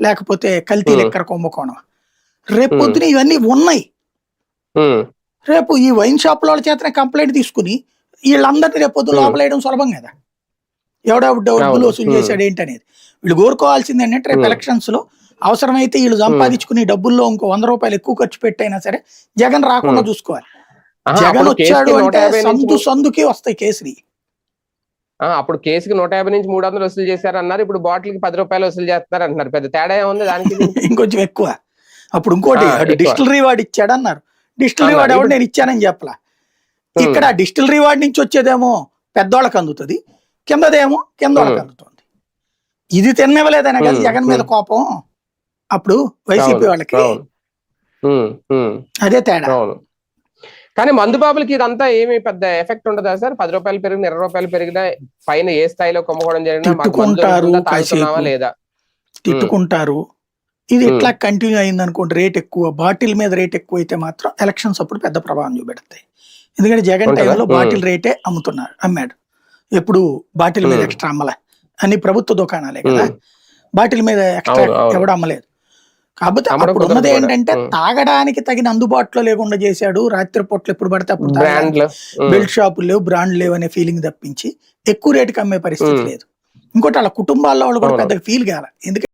లేకపోతే కల్తీ. లెక్కర కుంభకోణం రేపు పొద్దున ఇవన్నీ ఉన్నాయి రేపు ఈ వైన్ షాప్ వాళ్ళ చేతనే కంప్లైంట్ తీసుకుని వీళ్ళందరినీ రేపు పొద్దున. లోపలేయడం సులభం కదా ఎవడెవడు డబ్బులు. వసూలు. చేశాడు ఏంటనేది వీళ్ళు కోరుకోవాల్సింది ఏంటంటే రేపు. ఎలక్షన్స్లో అవసరమైతే వీళ్ళు సంపాదించుకుని డబ్బుల్లో ఇంకో వంద రూపాయలు ఎక్కువ ఖర్చు పెట్టైనా సరే జగన్ రాకుండా. చూసుకోవాలి జగన్ వచ్చాడు అంటే సందు సందుకి వస్తాయి కేసులు ఆ, అప్పుడు కేసుకి నూట యాభై నుంచి మూడు వందలు వసూలు చేశారు అన్నారు ఇప్పుడు బాటిల్కి పది రూపాయలు వసూలు చేస్తున్నారు అంటున్నారు పెద్ద తేడా ఏముంది దానికి? ఇంకొంచెం ఎక్కువ అప్పుడు ఇంకోటి. డిస్టిలరీ వాడు ఇచ్చాడు అన్నారు డిస్టిలరీ. వాడు ఎవడు ఇప్పుడు- నేను ఇచ్చానని చెప్పలా. ఇక్కడ డిస్టిలరీ వాడి నుంచి వచ్చేదేమో పెద్దోళ్ళకి అందుతుంది కిందదేమో కింద వాళ్ళకి. అందుతుంది ఇది తిన్నవలేదనే కదా. జగన్ మీద. కోపం అప్పుడు వైసీపీ వాళ్ళకి అదే తేడా కానీ మందు బాబులకి ఇదంతా ఏమి పెద్ద ఎఫెక్ట్ ఉండదా సార్ పది రూపాయలు పెరిగిన ఇరవై రూపాయలు పెరిగినా పైన ఏ స్థాయిలో కొమ్ముకోవడం జరిగినా. లేదా తిట్టుకుంటారు ఇది. ఇట్లా కంటిన్యూ అయింది అనుకోండి రేట్ ఎక్కువ బాటిల్ మీద రేట్ ఎక్కువ అయితే మాత్రం ఎలక్షన్స్ అప్పుడు పెద్ద ప్రభావం చూపెడతాయి ఎందుకంటే జగన్? టైంలో. బాటిల్ రేటే అమ్ముతున్నారు అమ్మాడు ఎప్పుడు బాటిల్ మీద. ఎక్స్ట్రా అమ్మలే అన్ని ప్రభుత్వ దుకాణాలే కదా బాటిల్ మీద ఎక్స్ట్రా. ఎవడు అమ్మలేదు కాకపోతే అప్పుడు ఉన్నది. ఏంటంటే. తాగడానికి తగిన అందుబాటులో లేకుండా చేశాడు రాత్రి పూటలు ఎప్పుడు పడితే అప్పుడు బెల్ట్ షాపులు లేవు బ్రాండ్ లేవు అనే ఫీలింగ్ తప్పించి ఎక్కువ రేటుకి అమ్మే పరిస్థితి. లేదు ఇంకోటి వాళ్ళ కుటుంబాల్లో వాళ్ళు కూడా. పెద్దగా ఫీల్ కాల ఎందుకంటే